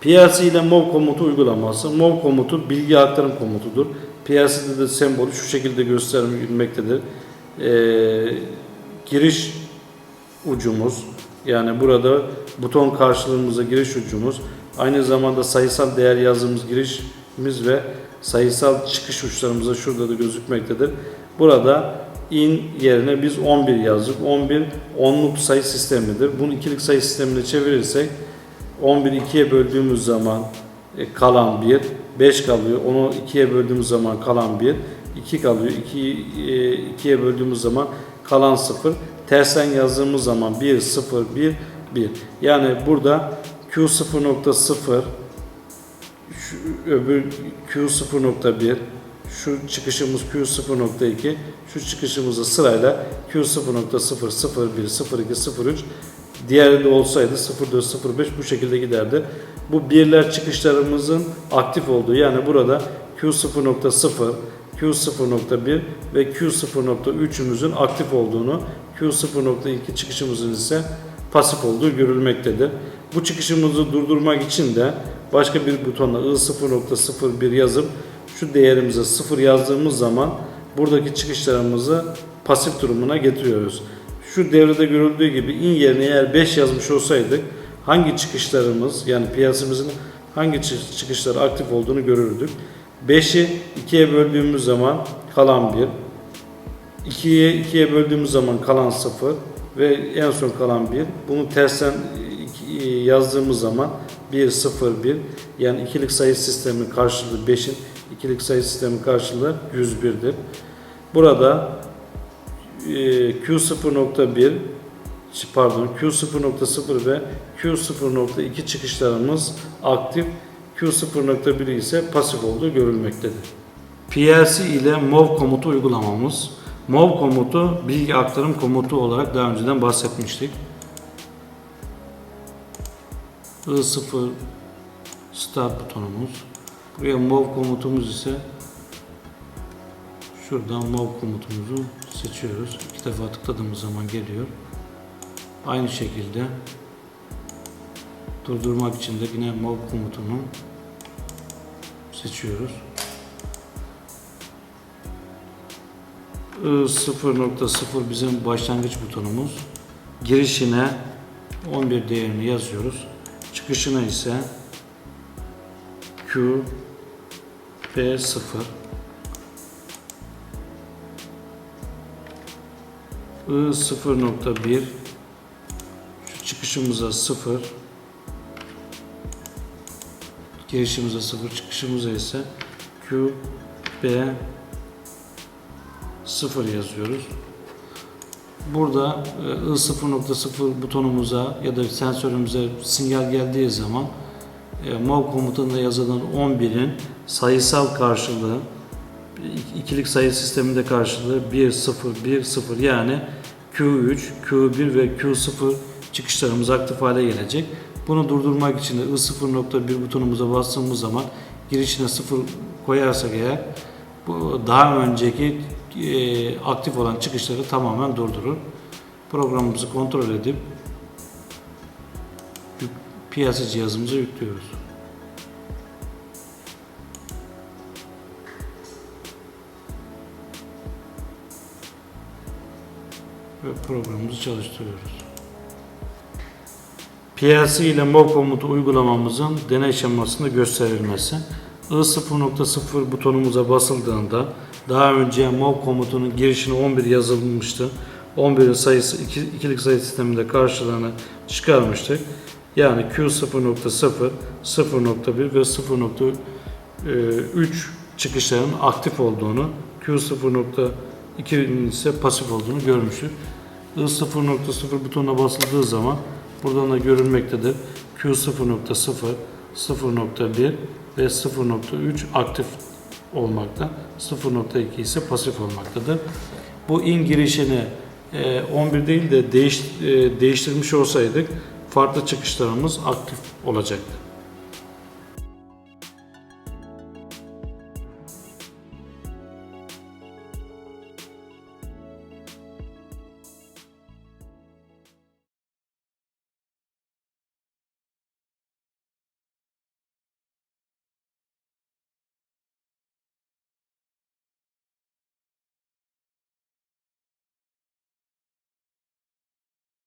PLC ile MOV komutu uygulaması. MOV komutu bilgi aktarım komutudur. PLC'de de sembolü şu şekilde gösterilmektedir. Ee, giriş ucumuz yani burada buton karşılığımızda giriş ucumuz aynı zamanda sayısal değer yazdığımız girişimiz ve sayısal çıkış uçlarımız da şurada da gözükmektedir. Burada in yerine biz 11 yazdık. 11 onluk sayı sistemidir. Bunu ikilik sayı sistemine çevirirsek 11'i 2'ye böldüğümüz zaman e, kalan 1, 5 kalıyor. Onu 2'ye böldüğümüz zaman kalan 1, 2 kalıyor. 2'yi 2'ye böldüğümüz zaman kalan 0. Tersten yazdığımız zaman 1, 0, 1, 1. Yani burada Q0.0 şu öbür Q0.1 şu çıkışımız Q0.2 şu çıkışımızı sırayla Q0.0, 01, 02, 03 diğeri de olsaydı 04, 05 bu şekilde giderdi. Bu birler çıkışlarımızın aktif olduğu yani burada Q0.0, Q0.1 ve Q0.3'ümüzün aktif olduğunu, Q0.2 çıkışımızın ise pasif olduğu görülmektedir. Bu çıkışımızı durdurmak için de başka bir butonla I0.01 yazıp şu değerimize 0 yazdığımız zaman buradaki çıkışlarımızı pasif durumuna getiriyoruz. Şu devrede görüldüğü gibi in yerine eğer 5 yazmış olsaydık hangi çıkışlarımız yani piyasamızın hangi çı- çıkışları aktif olduğunu görürdük. 5'i 2'ye böldüğümüz zaman kalan 1, 2'ye 2'ye böldüğümüz zaman kalan 0 ve en son kalan 1. Bunu tersten yazdığımız zaman 1 0 1 yani ikilik sayı sisteminin karşılığı 5'in ikilik sayı sistemi karşılığı 101'dir. Burada Q0.1 pardon Q0.0 ve Q0.2 çıkışlarımız aktif, Q0.1 ise pasif olduğu görülmektedir. PLC ile MOV komutu uygulamamız. MOV komutu bilgi aktarım komutu olarak daha önceden bahsetmiştik. I0 start butonumuz. Buraya MOV komutumuz ise şuradan MOV komutumuzu seçiyoruz. İki defa tıkladığımız zaman geliyor. Aynı şekilde durdurmak için de yine MOV komutunu seçiyoruz. I0.0 bizim başlangıç butonumuz. Girişine 11 değerini yazıyoruz. Çıkışına ise Q B0 I0.1 şu çıkışımıza 0 girişimize 0 çıkışımıza ise Q B 0 yazıyoruz. Burada e, I0.0 butonumuza ya da sensörümüze sinyal geldiği zaman e, MOV komutunda yazılan 11'in sayısal karşılığı ikilik sayı sisteminde karşılığı 1 0 1 0 yani Q3, Q1 ve Q0 çıkışlarımız aktif hale gelecek. Bunu durdurmak için de I0.1 butonumuza bastığımız zaman girişine 0 koyarsak eğer bu daha önceki e, aktif olan çıkışları tamamen durdurur. Programımızı kontrol edip piyasa cihazımıza yüklüyoruz. Ve programımızı çalıştırıyoruz. PLC ile MOV komutu uygulamamızın deney şemasında gösterilmesi. I0.0 butonumuza basıldığında daha önce MOV komutunun girişine 11 yazılmıştı. 11'in sayısı iki, ikilik sayı sisteminde karşılığını çıkarmıştık. Yani Q0.0, 0.1 ve 0.3 çıkışların aktif olduğunu, Q0.2'nin ise pasif olduğunu görmüştük. I0.0 butonuna basıldığı zaman buradan da görülmektedir. Q0.0, 0.1 ve 0.3 aktif olmakta. 0.2 ise pasif olmaktadır. Bu in girişini e, 11 değil de değiş, e, değiştirmiş olsaydık farklı çıkışlarımız aktif olacaktı.